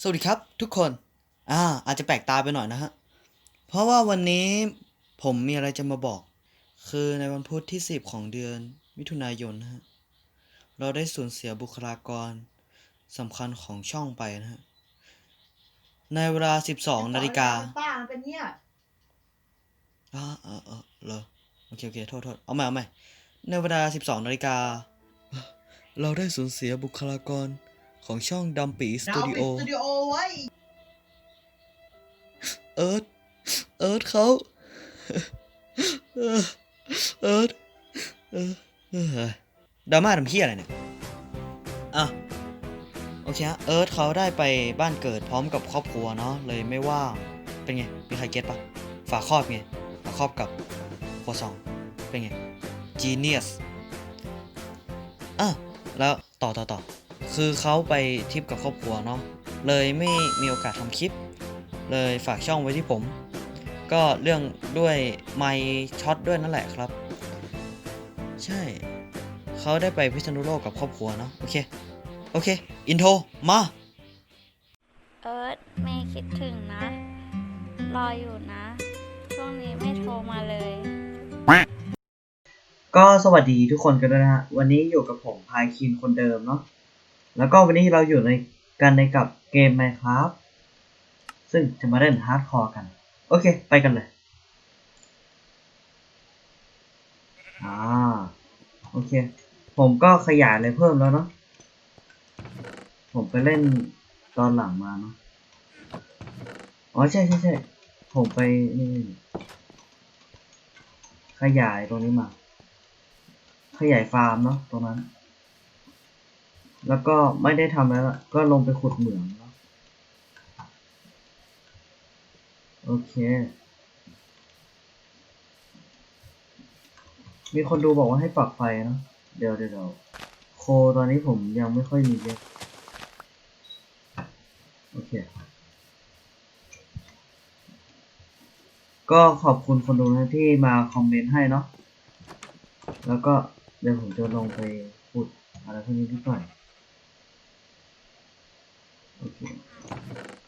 สวัสดีครับทุกคน อ่า อาจจะแปลกตาไปหน่อยนะฮะ เพราะว่าวันนี้ผมมีอะไรจะมาบอก คือในวันพุธที่ 10 ของเดือนมิถุนายนนะฮะ เราได้สูญเสียบุคลากรสำคัญของช่องไปนะฮะ ในเวลา 12นาฬิกาป้ามันเป็นเนี่ยอ่าเออเออเหรอ โอเค โอเค โทษโทษเอาใหม่เอาใหม่ในเวลา 12นาฬิกา เราได้สูญเสียบุคลากร ของช่องดัมปีสดาตูวดิปิโอดสตูดิโอไว้เอิร์ธเอิร์ธเขาเออเอิร์ธเออเออดราม่าทำเพี้ยอะไรเนี่ย อะ โอเคฮะ เอิร์ธเขาได้ไปบ้านเกิดพร้อมกับครอบครัวเนาะ เลยไม่ว่าง เป็นไง มีใครเก็ตปะ ฝาครอบไง ฝาครอบกับโคซอง เป็นไง genius อะ แล้วต่อต่อต่อ คือเขาไปทริปกับครอบครัวเนาะเลยไม่มีโอกาสทำคลิป เลยฝากช่องไว้ที่ผม ก็เรื่องด้วยไมค์ช็อตด้วยนั่นแหละครับ ใช่เขาได้ไปพิษณุโลกกับครอบครัวเนาะโอเค โอเค อินโทรมา เอิร์ธเมย์คิดถึงนะ รออยู่นะ ช่วงนี้ไม่โทรมาเลย ก็สวัสดีทุกคนกันด้วยนะฮะ วันนี้อยู่กับผมพายคินคนเดิมเนาะ แล้วก็วันนี้เราอยู่ในกันในกับเกม Minecraft ซึ่งจะมาเล่นฮาร์ดคอร์กัน โอเค ไปกันเลย อ่า โอเค ผมก็ขยายอะไรเพิ่มแล้วเนาะ ผมไปเล่นตอนหลังมาเนาะ อ๋อ ใช่ใช่ใช่ผมไปนี่ขยายตรงนี้มา ขยายฟาร์มเนาะตรงนั้น แล้วก็ไม่ได้ทำแล้วก็ลงไปขุดเหมืองโอเค มีคนดูบอกว่าให้ปรับไฟเนาะเดี๋ยวเดี๋ยวเดี๋ยวโคตอนนี้ผมยังไม่ค่อยมีเยอะโอเค ก็ขอบคุณคนดูนะที่มาคอมเมนต์ให้เนาะ แล้วก็เดี๋ยวผมจะลงไปพูดอะไรพวกนี้นิดหน่อย โอเค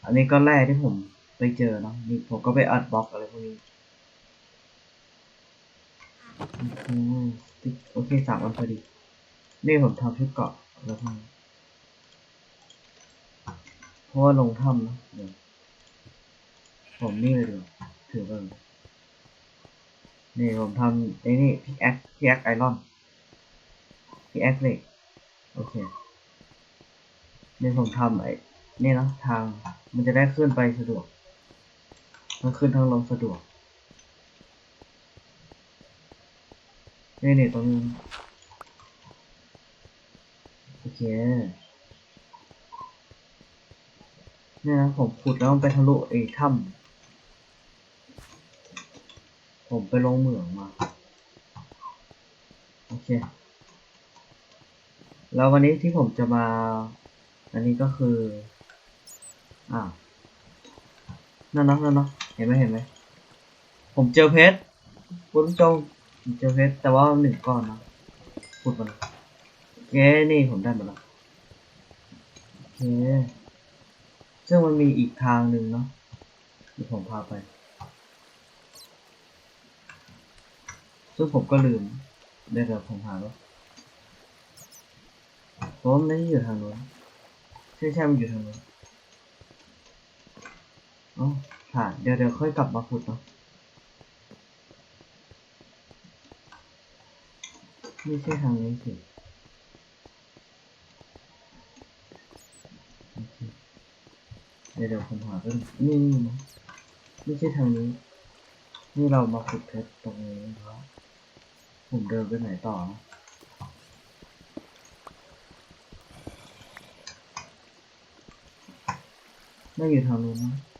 อั นนี้ก็แรกที่ผมไปเจอเนาะนี่ผมก็ไปอัดบล็อกอะไรพวกนี้โอเคสามวันพอดี นี่ผมทำชุดเกาะแล้วพวกนี้เพราะว่าลงถ้ำเนะเดี๋ยวผมนี่เลยเดี๋ยวถือไปเลยนี่ผมทำไอ้นี่พิกแอคพิกแอคไอรอนพิกแอคเหล็กโอเคนี่ผมทำไอ้ นี่เนะทางมันจะได้ขึ้นไปสะดวกมันขึ้นทางลงสะดวกนี่นี่ตรงนี้โอเคเนี่ยนะผมขุดแล้วมันไปทะลุไอ้ถ้ำผมไปลงเหมืองมา โอเค แล้ววันนี้ที่ผมจะมา อันนี้ก็คือ อ่านั่นเนาะนั่นเนาะเห็นไหมเห็นไหมผมเจอเพชรคุณผู้ชมผมเจอเพชรแต่ว่าหนึ่งก้อนนะขุดมันโอเคนี่ผมได้มาแล้วโอเคซึ่งมันมีอีกทางหนึ่งเนาะที่ผมพาไป ซึ่งผมก็ลืมเดี๋ยวผมหาแล้วเพราะมันไม่ได้อยู่ทางโน้นใช่ใช่มันอยู่ทางโน้น อ๋อผ่านเดี๋ยวเดี๋ยวค่อยกลับมาขุดเนาะไม่ใช่ทางนี้สิเดี๋ยวเดี๋ยวผมหาเรื่องนี่นี่นะไม่ใช่ทางนี้ นี่เรามาขุดเพชรตรงนี้ครับผมเดินไปไหนต่อนะไม่อยู่ทางนู้นนะ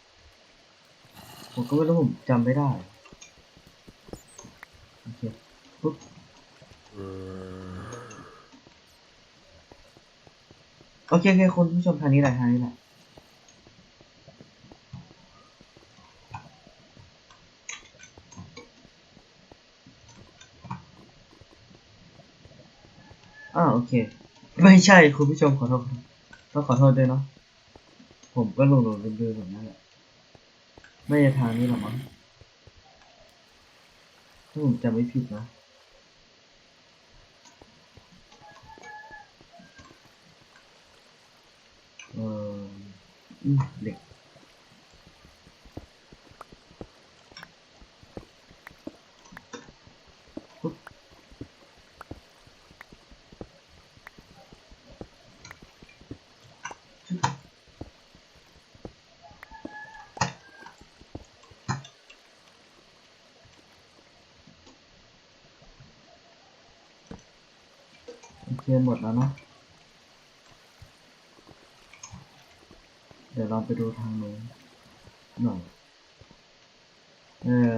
ผมก็ไม่รู้ผมจำไม่ได้โอเคปุ๊บโอเคโอเคคุณผู้ชมทางนี้แหละทางนี้แหละอ่าโอเค ไม่ใช่คุณผู้ชมขอโทษต้องขอโทษด้วยเนาะผมก็หลงหลงลืมลืมแบบนั้นแหละ ไม่ใช่ทางนี้หรอมั้งถ้าผมจำไม่ผิดนะเอออืมเหล็ก โอเคหมดแล้วเนาะ เดี๋ยวลองไปดูทางนู้นหน่อย เออ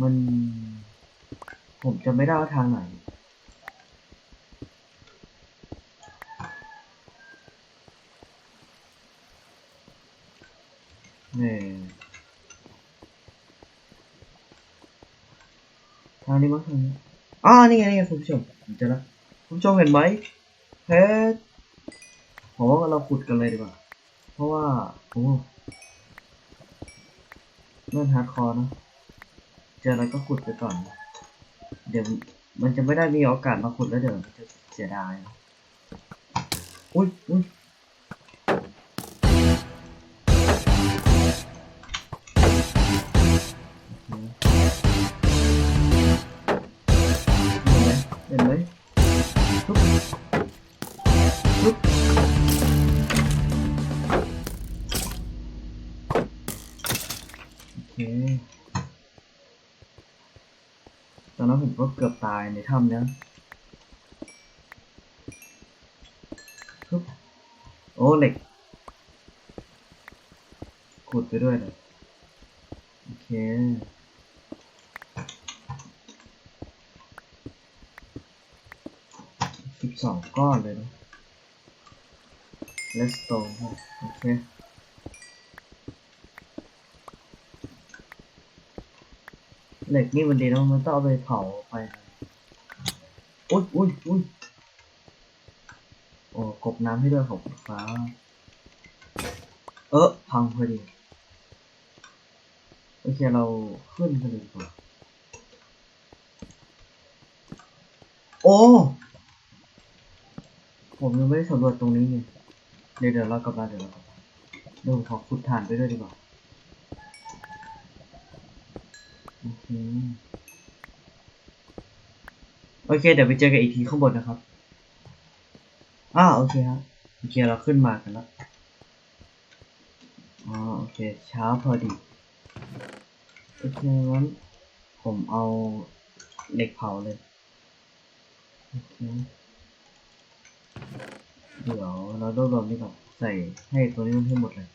มัน ผมจะไม่ได้ว่าทางไหน เนี่ยทางนี้มั้งทางนี้อ่า นี่ไงนี่ไงคุณผู้ชมผมเจอแล้วคุณผู้ชมเห็นไหมเพชรผมว่าเราขุดกันเลยดีกว่า เพราะว่าโอ้เรื่องฮาร์ดคอร์นะเจออะไรก็ขุดไปก่อน เดี๋ยวมันจะไม่ได้มีโอกาสมาขุดแล้วเดี๋ยวจะเสียดายอุ้ยอุ้ยายในถ้ำเนี้ยปึ๊บโอ้เหล็ก ขุดไปด้วยเลยโอเคสิบสองก้อนเลยนะ Let's go โอเคเหล็กนี่มันดีนะมันต้องเอาไปเผาไป อุ้ยอุ้ยอุ้ยโอ้กบน้ำให้ด้วยขอบคุณครับเออพังพอดี โอเค เราขึ้นกันเลยดีกว่าโอ้ ผมยังไม่ได้สำรวจตรงนี้ไงเดี๋ยวเดี๋ยวเรากลับมาเดี๋ยวเรากลับมาเดี๋ยวผมขอขุดถ่านไปด้วยดีกว่าโอเค อเค เดี๋ยวไปเจอกันอีกทีข้างบนนะครับอ่าโอเคครับโอเคเราขึ้นมากันแล้วอ๋อโอเค เช้าพอดีโอเคงั้นผมเอาเหล็กเผาเลยโอเคเดี๋ยวเรารวบรวมนี่ก่อนใส่ให้ตัวนี้มันให้หมดเลย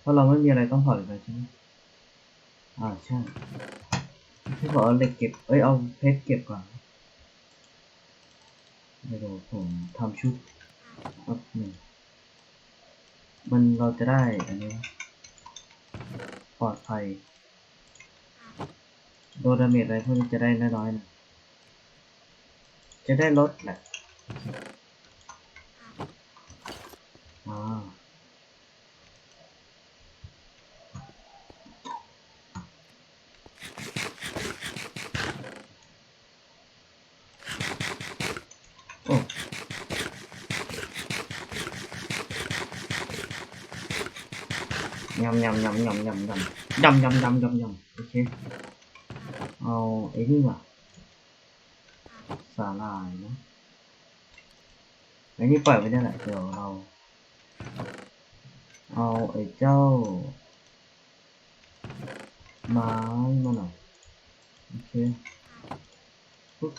เพราะเราไม่มีอะไรต้องเผาอีกแล้วใช่ไหมอ่าใช่ที่บอกเอาเหล็กเก็บ เอ้ยเอาเพชรเก็บก่อน เดี๋ยวผมทำชุดแป๊บหนึ่งมันเราจะได้อันนี้ปลอดภัยโดนดาเมจอะไรพวกนี้จะได้น้อยๆนะจะได้ลดแหละ Nhầm nhầm nhầm nhầm nhầm nhầm. Nhầm nhầm nhầm nhầm nhầm. Ok. Ồ, ấy nhưng mà Xả lại nữa Đấy như vậy bây giờ lại kiểu đầu Ồ, ấy châu Mà nó mà nào. Ok. Fuck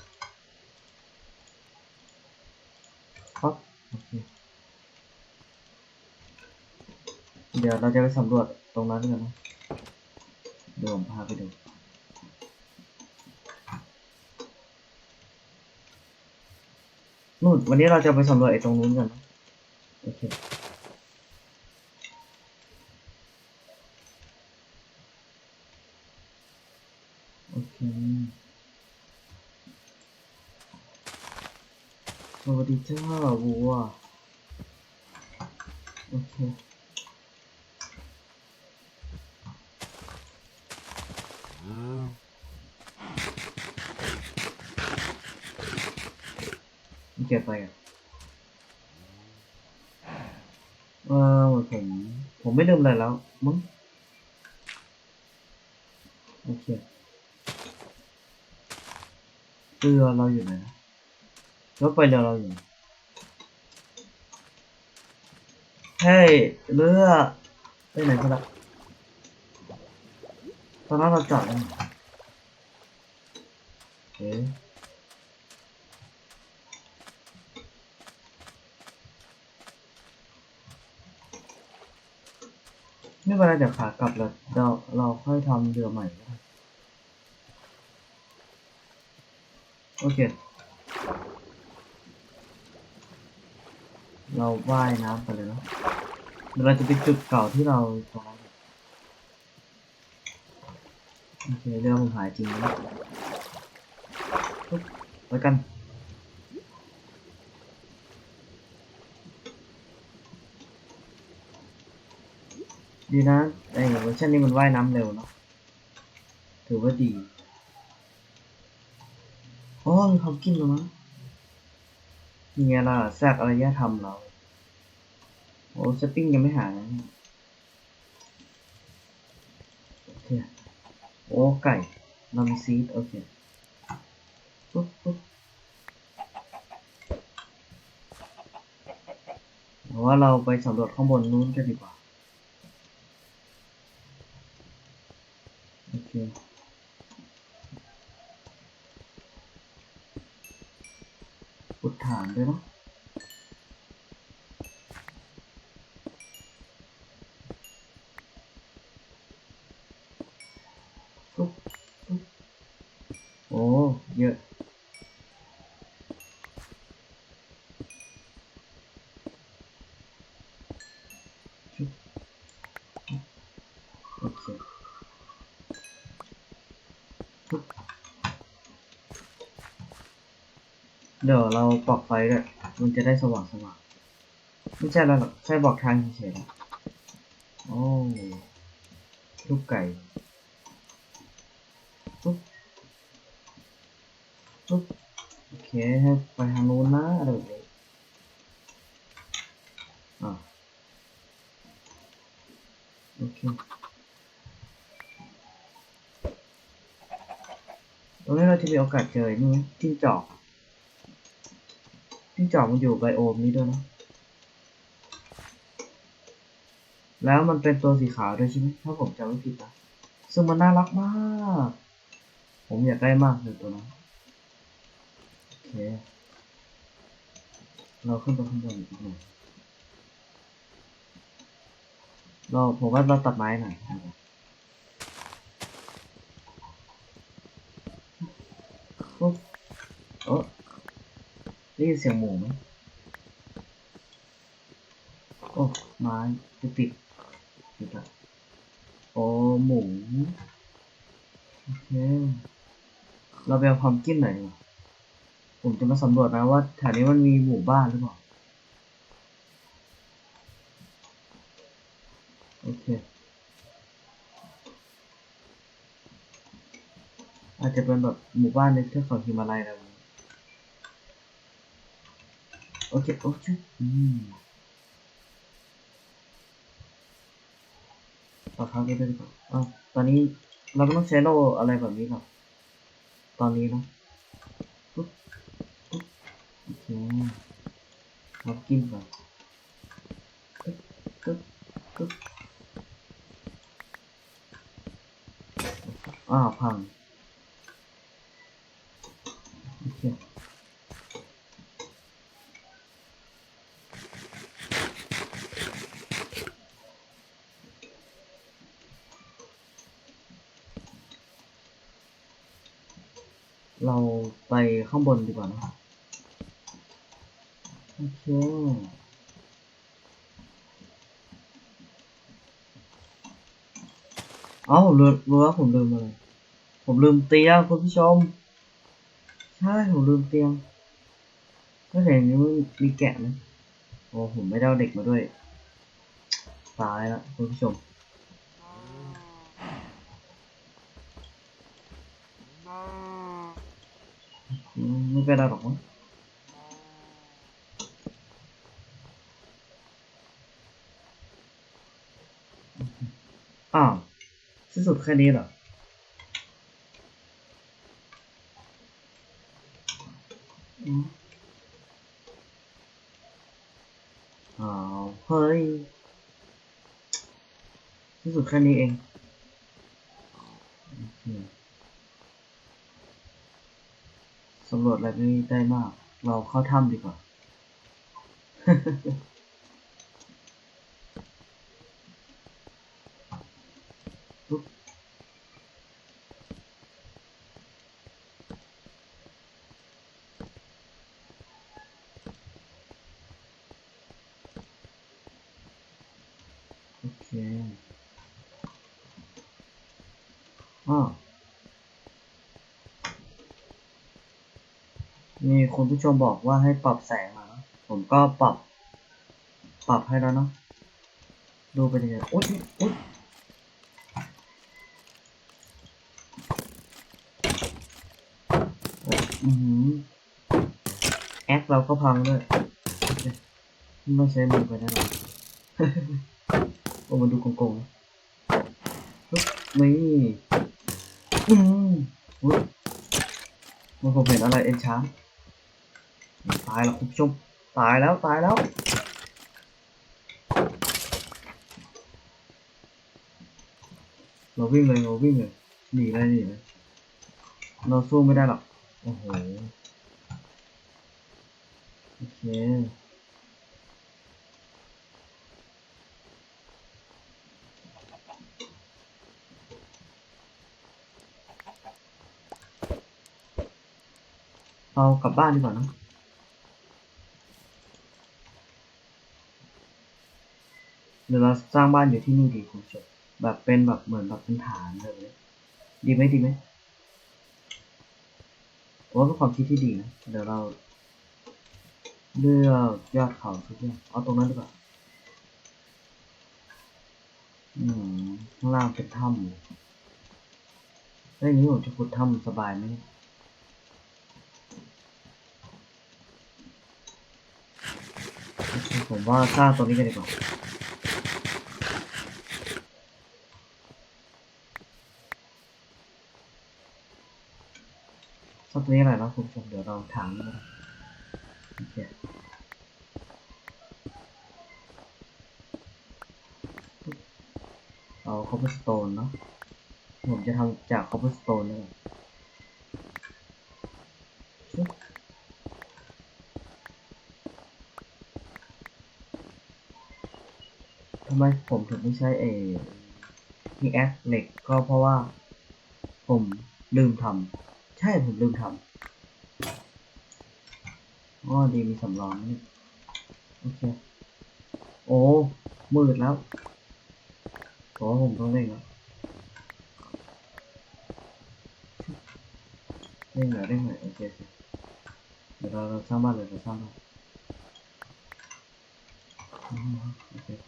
Fuck Ok. เดี๋ยวเราจะไปสำรวจตรงนั้นกันนะเดี๋ยวผมพาไปดู นู่นวันนี้เราจะไปสำรวจไอ้ตรงนู้นกันนะโอเคโอเควัสดีจ้าวัวโอเค มันเก็บไปอะเออผม ผมไม่ลืมอะไรแล้วมั้งโอเคเรือเราอยู่ไหนนะรถไปเรือเราอยู่เฮ้ยเรือไปไหนกันละ ตอนนั้นเราจอดแล้วเอ๊ะไม่เป็นไรเดี๋ยวขากลับเราเราเราค่อยทำเรือใหม่โอเค เราว่ายน้ำไปเลยเนาะเดี๋ยวเราจะไปจุดเก่าที่เราตอนนั้น โอเคเรือผมหายจริงนะปุ๊บไปกันดีนะไอ้เวอร์ชันนี้มันว่ายน้ำเร็วเนาะถือว่าดีโอ้มีเขากินแล้วมั้งนี่ไงล่ะแทรกอารยธรรมเรา โอ้สปริงยังไม่หายนะเนี่ยโอเค โอ้ไก่นำซีดโอเคปุ๊บปุ๊บเพราะว่าเราไปสำรวจข้างบนนู้นกันดีกว่า โอเคปุดฐานด้วยเนาะปุ๊บปุ๊บโอ้ เยอะ ชุบโอเค เดี๋ยวเราปรับไฟด้วยมันจะได้สว่างสว่างไม่ใช่แล้วหรอกแค่บอกทางเฉยๆโอ้ลูกไก่ปุ๊บปุ๊บโอเคให้ไปทางโน้นนะอะไรแบบนี้อ่าโอเคตรงนี้เราจะมีโอกาสเจอนี่ไหมจิ้งจอก จิ้งจอกมันอยู่ไบโอมนี้ด้วยนะ แล้วมันเป็นตัวสีขาวด้วยใช่ไหมถ้าผมจำไม่ผิดนะซึ่งมันน่ารักมาก ผมอยากได้มากเลยตัวนั้น โอเค เราขึ้นไปข้างบนอีกหน่อยเราผมว่าเราตัดไม้หน่อยนะครับปุ๊บเออ ได้ยินเสียงหมูไหมโอ้ไม้จะติดติดอะโอ้หมูโอเคเราไปเอาความกินหน่อยดีกว่าผมจะมาสำรวจนะว่าแถวนี้มันมีหมู่บ้านหรือเปล่า โอเค อาจจะเป็นแบบหมู่บ้านในเทือกเขาฮิมาลัยอะไร แบบนี้โอเคโอเคอืมต่อเท้าไปด้วยดีกว่าอ้าตอนนี้เราไม่ต้องใช้โลอะไรแบบนี้หรอกตอนนี้นะปุ๊บปุ๊บโอเคเรากินก่อนปึ๊บปึ๊บปึ๊บอ้าวพังโอเค เราไปข้างบนดีกว่านะโอเคเอ้ารู้รู้ว่าผมลืมอะไร ผมลืมเตียงคุณผู้ชม ใช่ ผมลืมเตียงก็เห็นนี้มันมีแกะนะโอ้ผมไม่ได้เอาเด็กมาด้วย ตายละคุณผู้ชม อืมไม่เป็นไรหรอกมั้งอ้าวสิ้นสุดแค่นี้เหรออืมอ้าวเฮ้ยสิ้นสุดแค่นี้เองโอเค ชน์อะไรไม่ได้มาก เราเข้าถ้ำดีกว่า ปุ๊บโอเคอ้อ มี คุณผู้ชมบอกว่าให้ปรับแสงมา ผมก็ปรับ ปรับให้แล้วเนาะ ดูไปเลยอุ๊ยอุ๊ยอือหือแอคเราก็พังด้วยไม่ใช้มือไปแน่นอนโอ้มันดูโกงๆนี่อืมอุ๊ยมันผมเห็นอะไรเอ็นช้าน ตายแล้วคุณผู้ชมตายแล้วตายแล้ว เราวิ่งเลยเราวิ่งเลยหนีเลยหนีเลยเราสู้ไม่ได้หรอกโอ้โหโอเคเรากลับบ้านดีกว่านะ เดี๋ยวเราสร้างบ้านอยู่ที่นี่ดีคุณผู้ชมแบบเป็นแบบเหมือนแบบเป็นฐานแบบนี้ดีไหมดีไหมผมว่าเป็นความคิดที่ดีนะเดี๋ยวเราเลือกยอดเขาทุกอย่างเอาตรงนั้นดีกว่าอืมข้างล่างเป็นถ้ำเลยแล้วอย่างนี้ผมจะขุดถ้ำสบายไหมผมว่าสร้างตัวนี้กันดีกว่า สร้าตัวนี้อะไรแล้วคุณผู้ชมเดี๋ยวเราถามนะโอเคเอาคอปเปอร์สโตนเนาะผมจะทำจากคอปเปอร์สโตนนี่แหละทำไมผมถึงไม่ใช้เอพีแอคเหล็กก็เพราะว่าผมลืมทำ ใช่ผมลืมทำอ๋อดีมีสำรองนี่โอเค โอ้มืดแล้วขอผมต้องเร่งแล้วเร่งหน่อยเร่งหน่อยโอเคเดี๋ยวเราสร้างบ้านเลยเราสร้างบ้านโอเคโอเค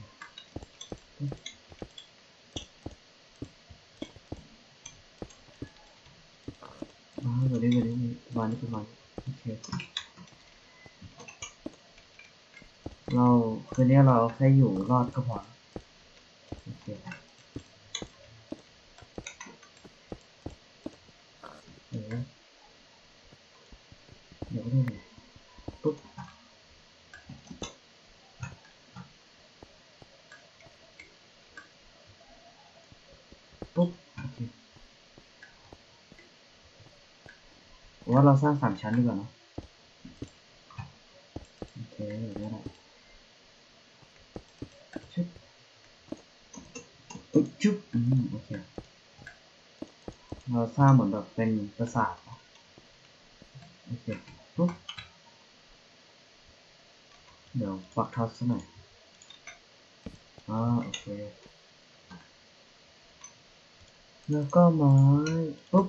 อ่าเดี๋ยวนี้เดี๋ยวนี้ประมานขึ้นมาโอเคเราคืนนี้เราแค่อยู่รอดก็พอโอเคเดี๋ยวนะเดี๋ยวนี่เลยปุ๊บปุ๊บโอเค ผมว่าเรา สร้างสามชั้นดีกว่าเนอะโอเคได้ละชุบอุ๊ยชุบอืมโอเคเราสร้างเหมือนแบบเป็นปราสาทโอเคปุ๊บเดี๋ยวปักทับซะหน่อยอ่าโอเคแล้วก็ไม้ปุ๊บ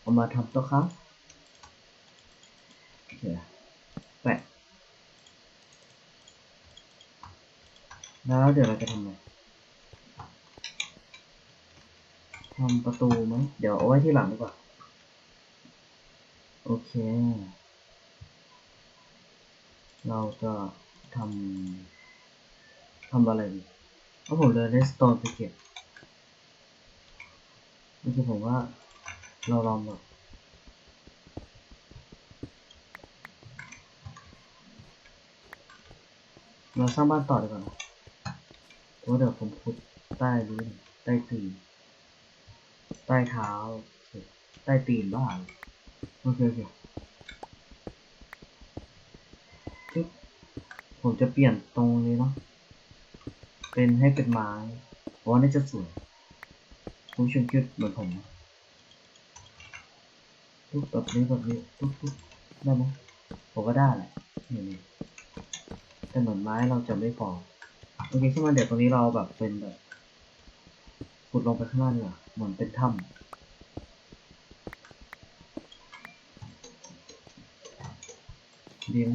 เอามาทำต๊ะครับ โอเแปะแล้วเดี๋ยวเราจะทำอะไรทำประตูไหมเดี๋ยวเอาไว้ที่หลังดีกว่า โอเค เราจะทำทำอะไรดีเพราะผมเลยได้สโตนไปเก็บนี่คือผมว่าเราลองแบบ เราสร้างบ้านต่อดีกว่านะเพราะว่าเดี๋ยวผมขุดใต้นี้หน่อใต้ตีนใต้เท้า ใต้ตีนบ้างโอเคโอเคผมจะเปลี่ยนตรงนี้เนาะเป็นให้เป็นไม้เพราะว่าน่าจะสวยคุณผู้ชมคิดเหมือนผมไหมตุ๊บแบบนี้แบบนี้ตุ๊บตุ๊บได้ไหมผมก็ได้แหละนี่ นี่แต่เหมือนไม้เราจะไม่พอโอเคขึ้นมาเดี๋ยวตรงนี้เราแบบเป็นแบบขุดลงไปข้างล่างเนี่ยเหมือนเป็นถ้ำดีไหม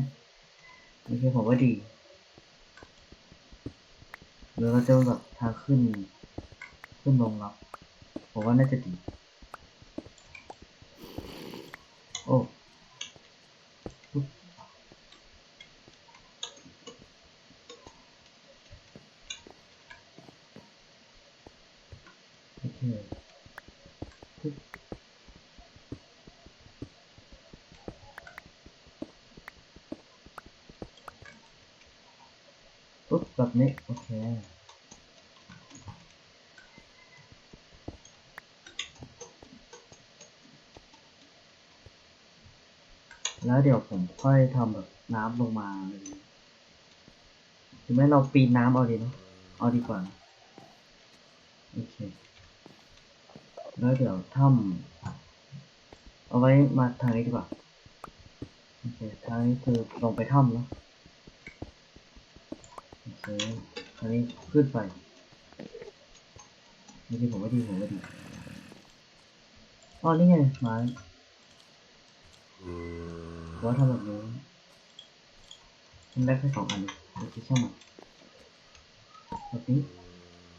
โอเคผมว่าดีหรือเราจะแบบทางขึ้น ขึ้นลงรับผมว่าน่าจะดี โอ้ปุ๊บโอเคปุ๊บ ปุ๊บแบบนี้ โอเคแล้วเดี๋ยวผมค่อยทำแบบน้ำลงมาอะไรอย่างเงี้ยถึงแม้เราปีนน้ำเอาดีนะเอาดีกว่า โอเค แล้วเดี๋ยวถ้ำเอาไว้มาทางนี้ดีกว่า โอเค ทางนี้คือลงไปถ้ำเนอะ อเคทางนี้ขึ้นไปไม่ดีผมไม่ดีผมไม่ดีอ๋อนี่ไงไม้ว่าทำแบบนี้มันได้แค่สองอันโอเคช่างมันแบบนี้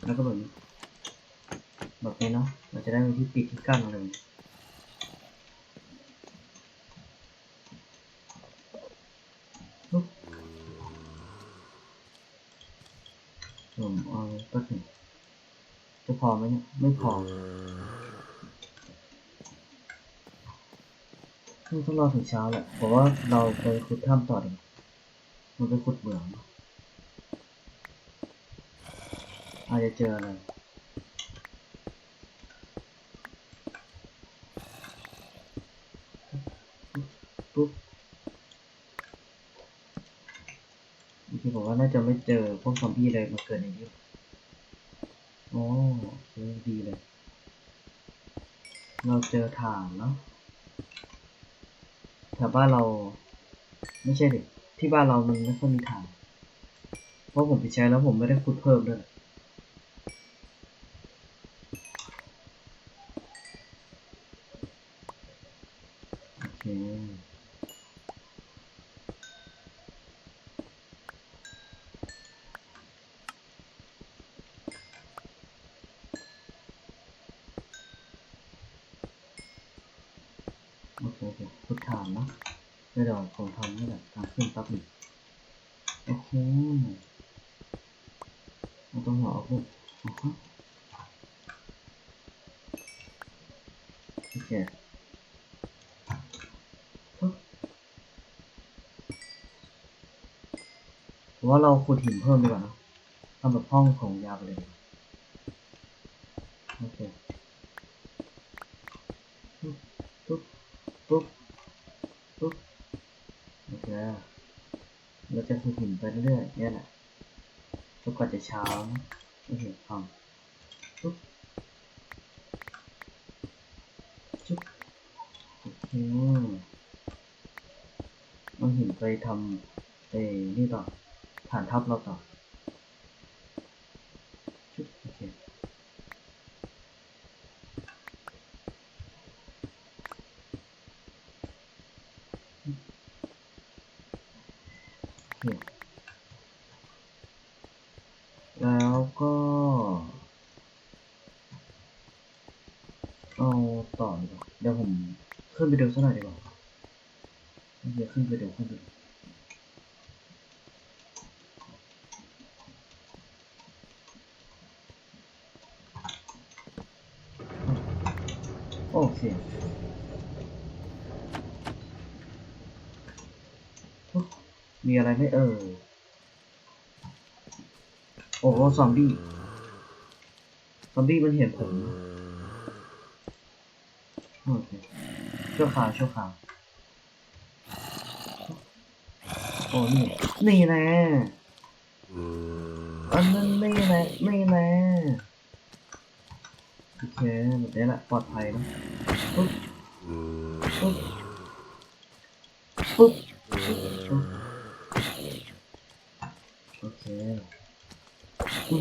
แล้วก็แบบนี้แบบนี้เนาะเราจะได้มีที่ปิดที่กั้นอะไผมเอาก็ถึงจะพอไหมเนี่ย ไม่พอนี่ต้องรอถึงเช้าแหละผมว่าเราไปขุดถ้ำต่อดีกว่ามันไปขุดเหมืองเนอะอาจจะเจออะไร ปุ๊บจริงๆผมว่าน่าจะไม่ เจอพวกซอมบี้เลยมาเกิดในนี้โอ้โอดีเลย เราเจอถ่านเนาะแถวบ้านเรา ไม่ใช่ดิที่บ้านเรามันไม่ค่อยมีถ่าน เพราะผมไปใช้แล้วผมไม่ได้ขุดเพิ่มด้วยโอเค โอเคโอเคพุทธานเนาะ เดี๋ยวผมทำนี่แหละทางขึ้นแป๊บหนึงโอเคเราต้องหัวออกเลยอ่าฮะโอเคผมว่าเราขุดหินเพิ่มดีกว่าเนะทำแบบห้องของยาไปเลยดีกว่าโอเคปึ๊บปึ๊บ ปุ๊บ ปุ๊บ โอเค เราจะฝึก หินไปเรื่อยเนี่ยแหละจนกว่าจะเช้านะโอเคทำปุ๊บจุ๊บโอเคเอาหินไปทำเอ้นี่ต่อฐานทัพเราต่อ จุ๊บ โอเค เค แล้วก็ เอาต่อดีกว่าเดี๋ยวผมขึ้นไปดูสักหน่อยดีกว่าเดี๋ยวขึ้นไปดูขึ้นไปดูโอ้เสียงโอ้ มีอะไรไหมเออโอ้โซอมบี้ ซอมบี้มันเห็นผมโอเคชั่วคราวชั่วคราวโอ้นี่ นี่แน่อันนั้นนี่แน่นี่แน่โอเคแบบนี้แหละปลอดภัยนะปุ๊บปุ๊บปุ๊บปุ๊บโอเคอืมอืมอืมอืม โ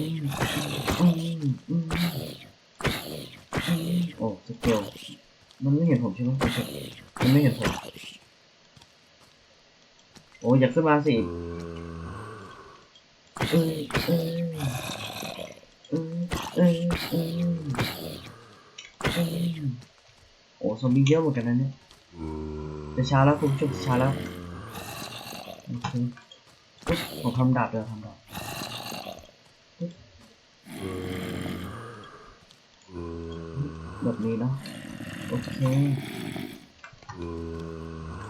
อ้สเกลมันไม่เห็นผมใช่ไหมคมันไม่เห็นผม โอ้อยากขึ้นมาสิเออเออเออเออเออเออโอ้ซอมบี้เยอะเหมือนกันนะเนี่ยจะช้าแล้วคุณผู้ชมจะช้าแล้วโอเคผมทำดาบเลยทำดาบปึ๊บ แบบนี้เนาะโอเค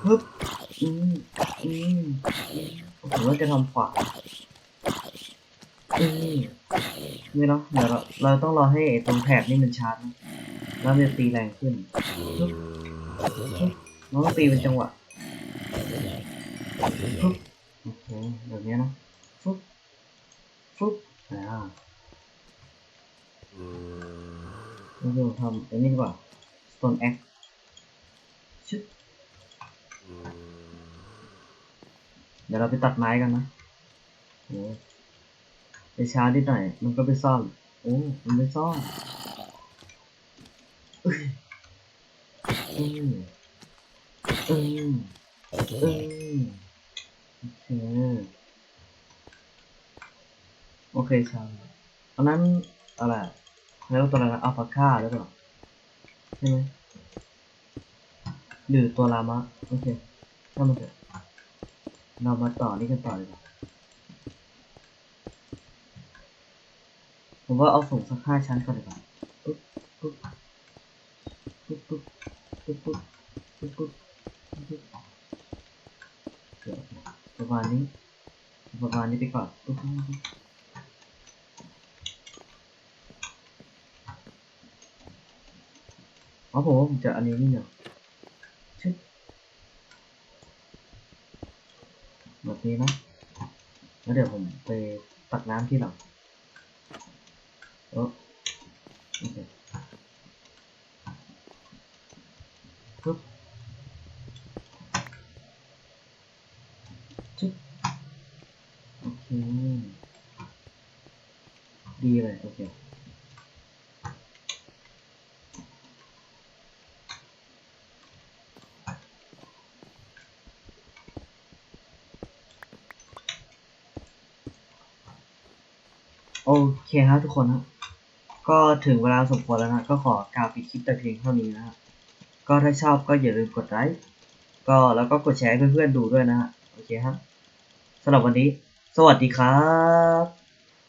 ปึ๊บอืมอืมผมว่าจะทำขวาอืมนี่เนาะเดี๋ยวเราเราต้องรอให้ตรงแถบนี่มันชาร์จนแล้วมันจะตีแรงขึ้นปึ๊บปึ๊บต้องตีเป็นจังหวะปึ๊บโอเคแบบนี้นะฟึบฟึบอ่า เราทำอันนี้ดีกว่า stone axe ชึบเดี๋ยวเราไปตัดไม้กันนะโอ้ไปช้านิดหนมันก็ไปซ่อนโอ้มันไม่ซ่อนเอ้ยอืมอืมอืมโอเคโอเคชาอันนั้นอะไร แล้วตัวอะไรอัลฟาค่าหรือเปล่าใช่ไหมหรือตัวลามะโอเคถ้ามันเถอะเรามาต่อนี่กันต่อเลยดีกว่าผมว่าเอาสูงสักห้าชั้นก่อนดีกว่าปุ๊บปุ๊บปุ๊บปุ๊บปุ๊บปุ๊บปุ๊บปุ๊บปุ๊บเดี๋ยวประมาณนี้ประมาณนี้ไปก่อนปุ๊บปุ๊บ 와보 진짜 아니군요 즉 một tí nó nóเดี๋ยวผมไปตักน้ำที่หลังโอ้ เคครับทุกคนครับก็ถึงเวลาสมควรแล้วนะก็ขอกล่าวปิดคลิปแต่เพียงเท่านี้นะครับก็ถ้าชอบก็อย่าลืมกดไลค์ก็แล้วก็กดแชร์ให้เพื่อนๆดูด้วยนะฮะโอเคครับสำหรับวันนี้ สวัสดีครับ